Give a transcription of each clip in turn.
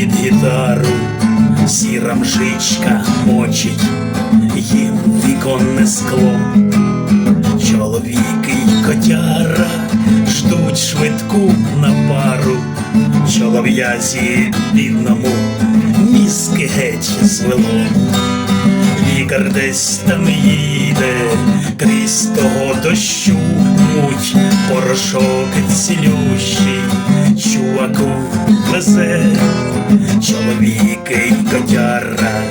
під гітару, сіра мжичка мочить їм віконне скло. Чоловіки й котяра ждуть швидку на пару, чолов'язі бідному мізки геть звело. Лікар десь там їде, крізь того дощу муть порошок цілющий, везе, чоловіки й котяра,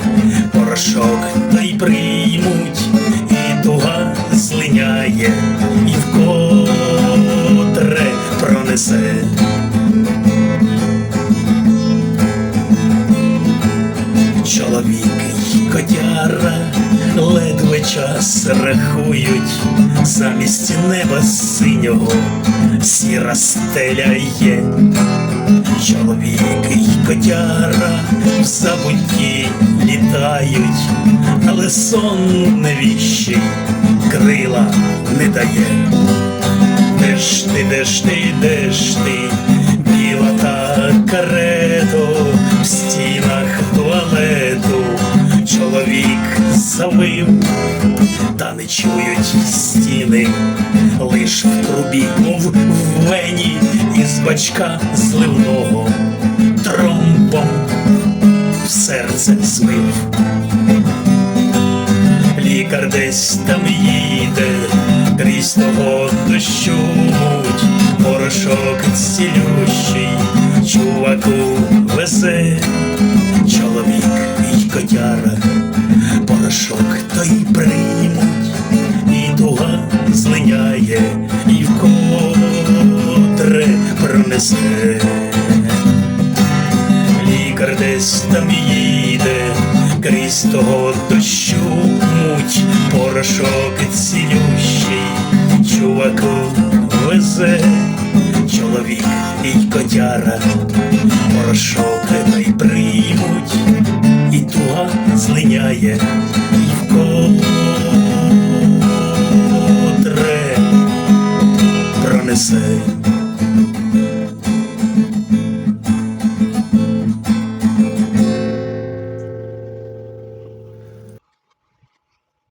порошок той приймуть, і туга злиняє, і вкотре пронесе. Чоловіки й котяра ледве час рахують, замість неба синього сіра стеля є. Чоловіки й котяра в забутті літають, але сон невіщий крила не дає. Де ж ти, де ж ти, де ж ти, біла та карето в стінах туалету, чоловік завив, та не чують стіни, лиш в трубі, бачка зливного тромбом в серце змив. Лікар десь там їде, крізь того дощу муть, порошок цілющий, чуваку везе, чоловік і котяра, порошок той приймуть, несе, лікар десь там їде, крізь того дощу муть, порошок цілющий, чуваку везе, чоловік і котяра, порошок не й приймуть, і туга злиняє і вколо. Несе